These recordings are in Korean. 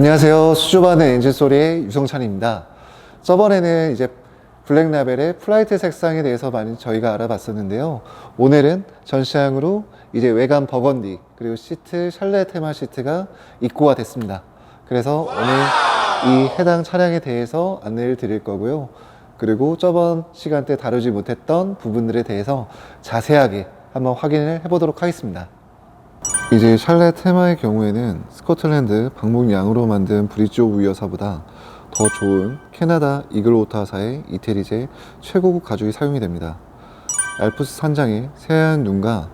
안녕하세요. 수줍어하는 엔진 소리의 유성찬입니다. 저번에는 이제 블랙라벨의 플라이트 색상에 대해서 많이 저희가 알아봤었는데요. 오늘은 전시항으로 이제 외관 버건디 그리고 시트 샬레 테마 시트가 입고가 됐습니다. 그래서 오늘 이 해당 차량에 대해서 안내를 드릴 거고요. 그리고 저번 시간대 다루지 못했던 부분들에 대해서 자세하게 한번 확인을 해보도록 하겠습니다. 이제 샬레 테마의 경우에는 스코틀랜드 방목양으로 만든 브릿지 오브 위어사보다 더 좋은 캐나다 이글오타사의 이태리제 최고급 가죽이 사용이 됩니다. 알프스 산장의 새하얀 눈과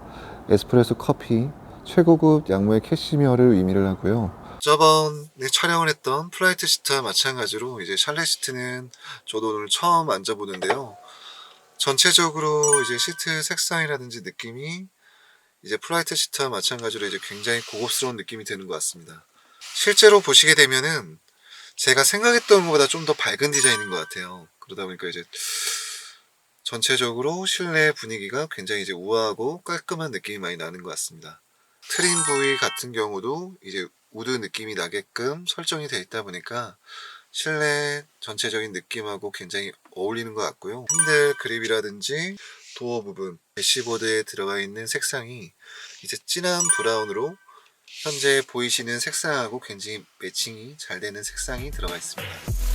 에스프레소 커피, 최고급 양모의 캐시미어를 의미를 하고요. 저번에 촬영을 했던 플라이트 시트와 마찬가지로 이제 샬레 시트는 저도 오늘 처음 앉아보는데요. 전체적으로 이제 시트 색상이라든지 느낌이 이제 플라이트 시트와 마찬가지로 이제 굉장히 고급스러운 느낌이 드는 것 같습니다. 실제로 보시게 되면은 제가 생각했던 것보다 좀 더 밝은 디자인인 것 같아요. 그러다 보니까 이제 전체적으로 실내 분위기가 굉장히 이제 우아하고 깔끔한 느낌이 많이 나는 것 같습니다. 트림 부위 같은 경우도 이제 우드 느낌이 나게끔 설정이 되어 있다 보니까 실내 전체적인 느낌하고 굉장히 어울리는 것 같고요. 핸들 그립이라든지 도어 부분, 대시보드에 들어가 있는 색상이 이제 진한 브라운으로 현재 보이시는 색상하고 굉장히 매칭이 잘 되는 색상이 들어가 있습니다.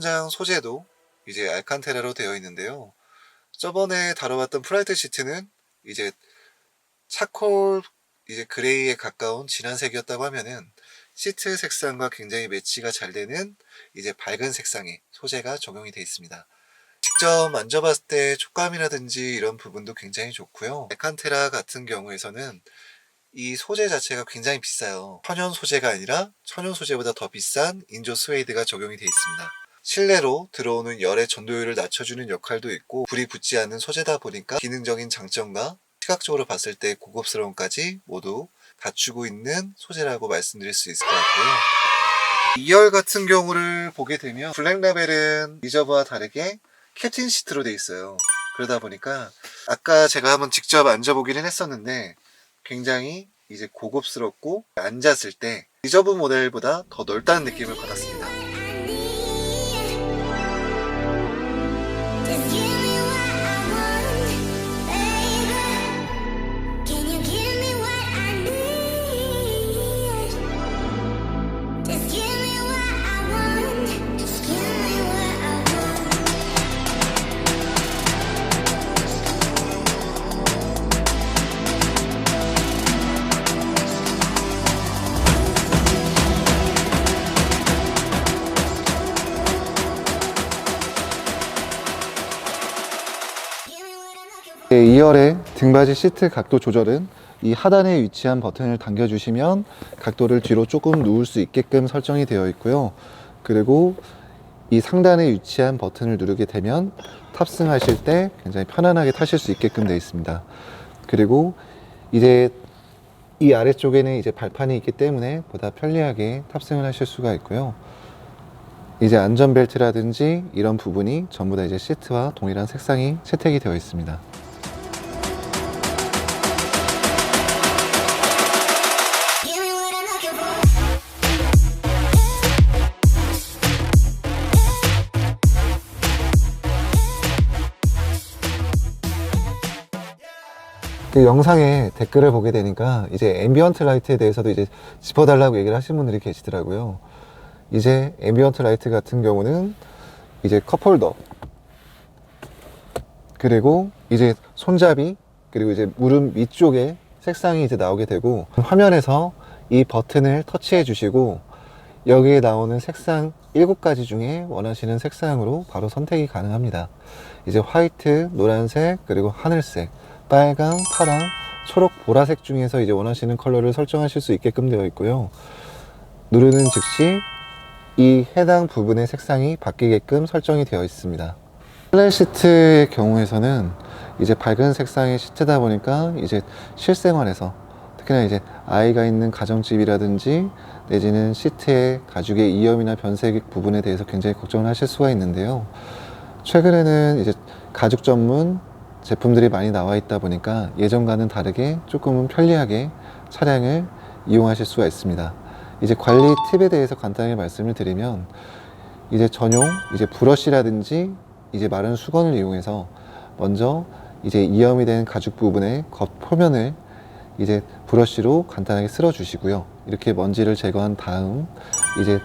천장 소재도 이제 알칸테라로 되어 있는데요. 저번에 다뤄봤던 플라이트 시트는 이제 차콜 이제 그레이에 가까운 진한 색이었다고 하면은 시트 색상과 굉장히 매치가 잘 되는 이제 밝은 색상의 소재가 적용이 되어 있습니다. 직접 만져봤을 때 촉감이라든지 이런 부분도 굉장히 좋고요. 알칸테라 같은 경우에서는 이 소재 자체가 굉장히 비싸요. 천연 소재가 아니라 천연 소재보다 더 비싼 인조 스웨이드가 적용이 되어 있습니다. 실내로 들어오는 열의 전도율을 낮춰주는 역할도 있고 불이 붙지 않는 소재다 보니까 기능적인 장점과 시각적으로 봤을 때 고급스러움까지 모두 갖추고 있는 소재라고 말씀드릴 수 있을 것 같고요. 2열 같은 경우를 보게 되면 블랙라벨은 리저브와 다르게 캡틴 시트로 돼 있어요. 그러다 보니까 아까 제가 한번 직접 앉아보기는 했었는데 굉장히 이제 고급스럽고 앉았을 때 리저브 모델보다 더 넓다는 느낌을 받았습니다. 2열의 등받이 시트 각도 조절은 이 하단에 위치한 버튼을 당겨주시면 각도를 뒤로 조금 누울 수 있게끔 설정이 되어 있고요. 그리고 이 상단에 위치한 버튼을 누르게 되면 탑승하실 때 굉장히 편안하게 타실 수 있게끔 되어 있습니다. 그리고 이제 이 아래쪽에는 이제 발판이 있기 때문에 보다 편리하게 탑승을 하실 수가 있고요. 이제 안전벨트라든지 이런 부분이 전부 다 이제 시트와 동일한 색상이 채택이 되어 있습니다. 그 영상에 댓글을 보게 되니까 이제 앰비언트 라이트에 대해서도 이제 짚어달라고 얘기를 하시는 분들이 계시더라고요. 이제 앰비언트 라이트 같은 경우는 이제 컵홀더 그리고 이제 손잡이 그리고 이제 무릎 위쪽에 색상이 이제 나오게 되고 화면에서 이 버튼을 터치해 주시고 여기에 나오는 색상 7가지 중에 원하시는 색상으로 바로 선택이 가능합니다. 이제 화이트, 노란색, 그리고 하늘색, 빨강, 파랑, 초록, 보라색 중에서 이제 원하시는 컬러를 설정하실 수 있게끔 되어 있고요. 누르는 즉시 이 해당 부분의 색상이 바뀌게끔 설정이 되어 있습니다. 플랫 시트의 경우에서는 이제 밝은 색상의 시트다 보니까 이제 실생활에서 특히나 이제 아이가 있는 가정집이라든지 내지는 시트의 가죽의 이염이나 변색 부분에 대해서 굉장히 걱정을 하실 수가 있는데요. 최근에는 이제 가죽 전문 제품들이 많이 나와 있다 보니까 예전과는 다르게 조금은 편리하게 차량을 이용하실 수가 있습니다. 이제 관리 팁에 대해서 간단히 말씀을 드리면 이제 전용 이제 브러쉬라든지 이제 마른 수건을 이용해서 먼저 이제 이염이 된 가죽 부분의 겉 표면을 이제 브러쉬로 간단하게 쓸어 주시고요. 이렇게 먼지를 제거한 다음 이제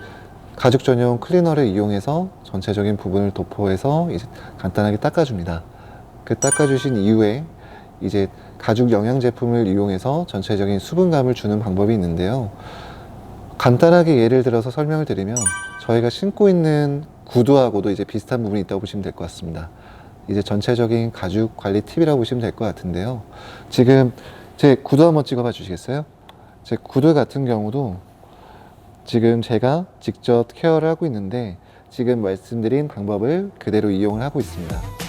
가죽 전용 클리너를 이용해서 전체적인 부분을 도포해서 이제 간단하게 닦아줍니다. 그 닦아주신 이후에 이제 가죽 영양 제품을 이용해서 전체적인 수분감을 주는 방법이 있는데요. 간단하게 예를 들어서 설명을 드리면 저희가 신고 있는 구두하고도 이제 비슷한 부분이 있다고 보시면 될 것 같습니다. 이제 전체적인 가죽 관리 팁이라고 보시면 될 것 같은데요. 지금 제 구두 한번 찍어봐 주시겠어요? 제 구두 같은 경우도 지금 제가 직접 케어를 하고 있는데 지금 말씀드린 방법을 그대로 이용을 하고 있습니다.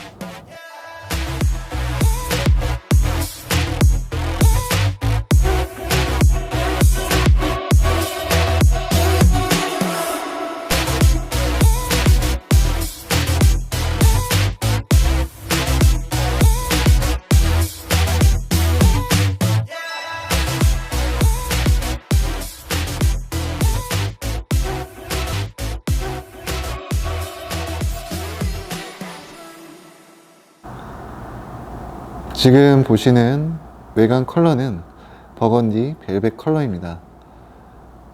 지금 보시는 외관 컬러는 버건디 벨벳 컬러입니다.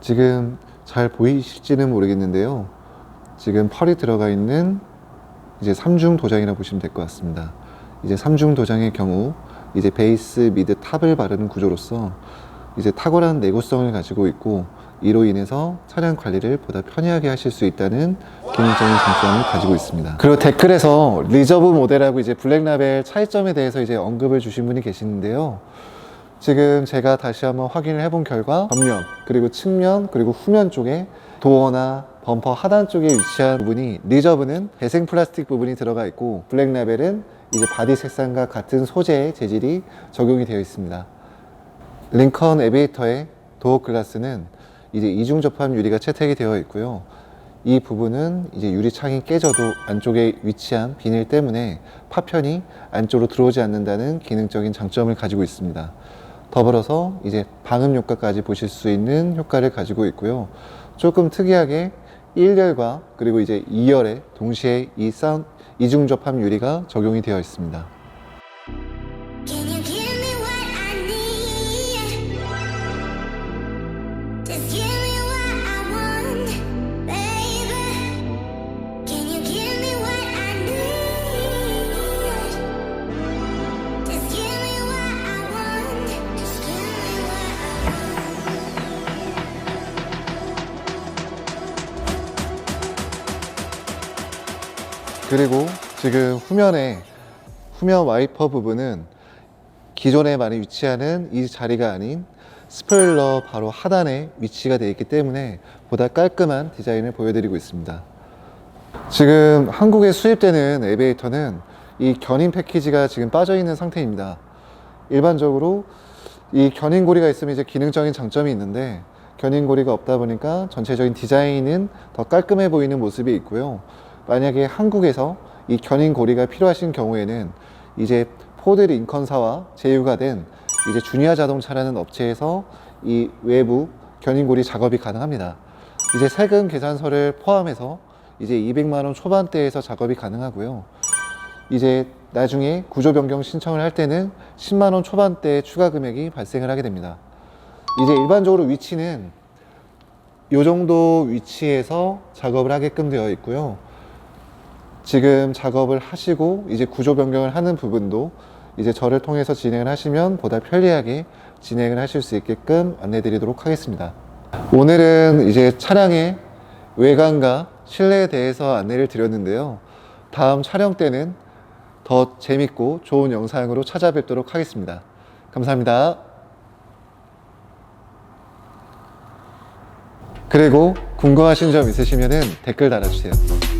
지금 잘 보이실지는 모르겠는데요. 지금 펄이 들어가 있는 이제 삼중 도장이라고 보시면 될 것 같습니다. 이제 삼중 도장의 경우 이제 베이스, 미드, 탑을 바르는 구조로서 이제 탁월한 내구성을 가지고 있고 이로 인해서 차량 관리를 보다 편리하게 하실 수 있다는 기능적인 장점을 가지고 있습니다. 그리고 댓글에서 리저브 모델하고 이제 블랙라벨 차이점에 대해서 이제 언급을 주신 분이 계시는데요. 지금 제가 다시 한번 확인을 해본 결과 전면 그리고 측면 그리고 후면 쪽에 도어나 범퍼 하단 쪽에 위치한 부분이 리저브는 배생 플라스틱 부분이 들어가 있고 블랙라벨은 이제 바디 색상과 같은 소재의 재질이 적용이 되어 있습니다. 링컨 에비에이터의 도어 글라스는 이제 이중 접합 유리가 채택이 되어 있고요. 이 부분은 이제 유리창이 깨져도 안쪽에 위치한 비닐 때문에 파편이 안쪽으로 들어오지 않는다는 기능적인 장점을 가지고 있습니다. 더불어서 이제 방음 효과까지 보실 수 있는 효과를 가지고 있고요. 조금 특이하게 1열과 그리고 이제 2열에 동시에 이 사운 이중 접합 유리가 적용이 되어 있습니다. 그리고 지금 후면에 후면 와이퍼 부분은 기존에 많이 위치하는 이 자리가 아닌 스포일러 바로 하단에 위치가 되어 있기 때문에 보다 깔끔한 디자인을 보여드리고 있습니다. 지금 한국에 수입되는 에비에이터는 이 견인 패키지가 지금 빠져 있는 상태입니다. 일반적으로 이 견인고리가 있으면 이제 기능적인 장점이 있는데 견인고리가 없다 보니까 전체적인 디자인은 더 깔끔해 보이는 모습이 있고요. 만약에 한국에서 이 견인 고리가 필요하신 경우에는 이제 포드 링컨사와 제휴가 된 이제 주니아 자동차라는 업체에서 이 외부 견인 고리 작업이 가능합니다. 이제 세금 계산서를 포함해서 이제 200만 원 초반대에서 작업이 가능하고요. 이제 나중에 구조 변경 신청을 할 때는 10만 원 초반대 추가 금액이 발생을 하게 됩니다. 이제 일반적으로 위치는 이 정도 위치에서 작업을 하게끔 되어 있고요. 지금 작업을 하시고 이제 구조 변경을 하는 부분도 이제 저를 통해서 진행을 하시면 보다 편리하게 진행을 하실 수 있게끔 안내 드리도록 하겠습니다. 오늘은 이제 차량의 외관과 실내에 대해서 안내를 드렸는데요. 다음 촬영 때는 더 재밌고 좋은 영상으로 찾아뵙도록 하겠습니다. 감사합니다. 그리고 궁금하신 점 있으시면 댓글 달아주세요.